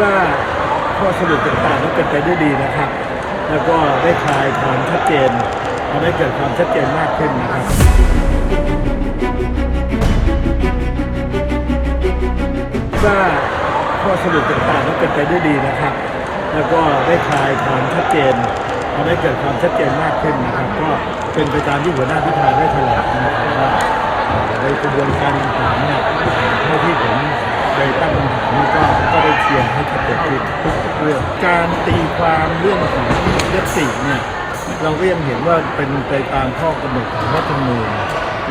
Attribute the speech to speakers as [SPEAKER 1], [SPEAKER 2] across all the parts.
[SPEAKER 1] ว่าข้อสรุปต่างๆนั้นเป็นไปด้วยดีนะครับ แล้วก็ได้คลายความชัดเจนทำให้เกิดความชัดเจนมากขึ้นนะครับว่าข้อสรุปต่างๆนั้นเป็นไปด้วยดีนะครับ แล้วก็ได้คลายความชัดเจนทำให้เกิดความชัดเจนมากขึ้นนะครับ ก็เป็นไปตามที่หัวหน้าพิธาได้แถลงนะครับว่าในกระบวนการต่างๆเนี่ยเท่าที่ผม ได้ตั้งคำถามนี่ก็ก็ได้เชียร์ให้ชัดเจนขึ้นทุกเรื่องการตีความเรื่องของยติเนี่ยเราก็ยังเห็นว่าเป็นไปตามข้อกำหนดของรัฐธรรมนูญ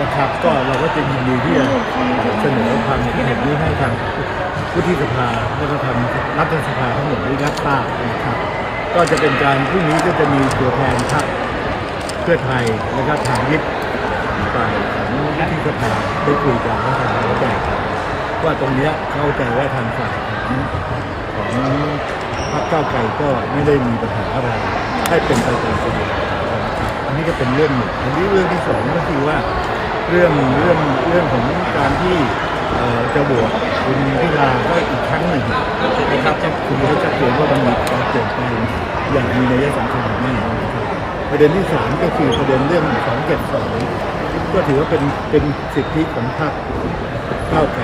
[SPEAKER 1] นะครับ ก็เราก็จะยินดีที่จะเสนอความเห็นนี้ให้ทางวุฒิสภาและก็ทำรัฐสภาทั้งหมดได้รับทราบนะครับ ก็จะเป็นการพรุ่งนี้ก็จะมีตัวแทนพรรคเพื่อไทยและก็ทางวิทย์ฝ่ายของวุฒิสภาได้คุยกันและทำความเข้าใจกัน ว่าตรงนี้เข้าใจว่าทางฝ่ายของของพรรคก้าวไกลก็ไม่ได้มีปัญหาอะไรให้เป็นไปตามกระบวนการนะครับอันนี้ก็เป็นเรื่องหนึ่งอันนี้เรื่องที่สองก็คือว่าเรื่องเรื่องเรื่องของการที่เอ่อจะบวชคุณพิธาก็อีกครั้งหนึ่งนะครับก็คือให้ชัดเจนว่ามันมีการเปลี่ยนแปลงอย่างมีนัยสำคัญหรือไม่นะครับประเด็นที่สามก็คือประเด็นเรื่องของเจ็ดสองก็ถือว่าเป็นเป็นสิทธิของพรรคก้าวไกล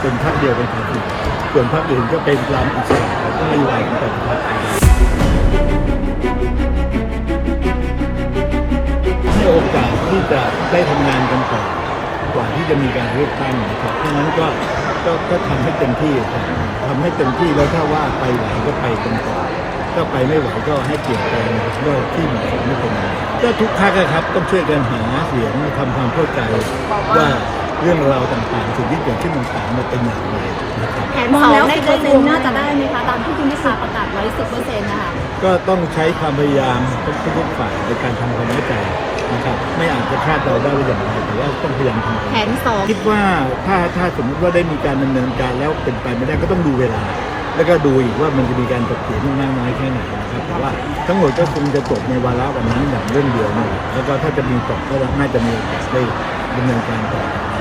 [SPEAKER 1] เป็นพรรคเดียวเป็นพรรคเดียวส่วนพรรคอื่นก็เป็นตามอิสระของนโยบายของแต่ละพรรคให้โอกาสที่จะได้ทำงานกันต่อกว่าที่จะมีการเลือกตั้งนะครับเพราะนั้นก็ก็ก็ทำให้เต็มที่ครับทำให้เต็มที่แล้วถ้าว่าไปไหวก็ไปกันต่อถ้าไปไม่ไหวก็ให้เปลี่ยนแปลงว่าที่เหมาะสมไม่เป็นไรก็ทุกภาคครับต้องช่วยกันหาเสียงทำความเข้าใจว่า เรื่องราวต่างๆสิ่งที่เกิดขึ้นต่างๆมันเป็นอย่างไรนะครับ
[SPEAKER 2] แผนสองในเปอร์เซ็นต์น่าจะได้ไหมคะตามที่คุณพิธาประกาศไว้สิบเปอร์เซ็นต์นะคะ
[SPEAKER 1] ก็ต้องใช้ความพยายามทุกๆฝ่ายในการทำความเข้าใจนะครับไม่อาจจะคาดเดาได้ว่าอย่างไรแต่ว่าต้องพยายามทำความ
[SPEAKER 2] แผ
[SPEAKER 1] เข้าใจ
[SPEAKER 2] นสอง
[SPEAKER 1] คิดว่าถ้าถ้าสมมติว่าได้มีการดำเนินการแล้วเป็นไปไม่ได้ก็ต้องดูเวลา แล้วก็ดูอีกว่ามันจะมีการตกเถียงมากน้อยแค่ไหนนะครับแต่ว่าทั้งหมดก็คงจะจบในวาระวันนั้นอย่างเรื่องเดียวนี่แหละแล้วก็ถ้าจะมีต่อก็น่าจะมีโอกาสได้ดำเนินการต่อจากนี้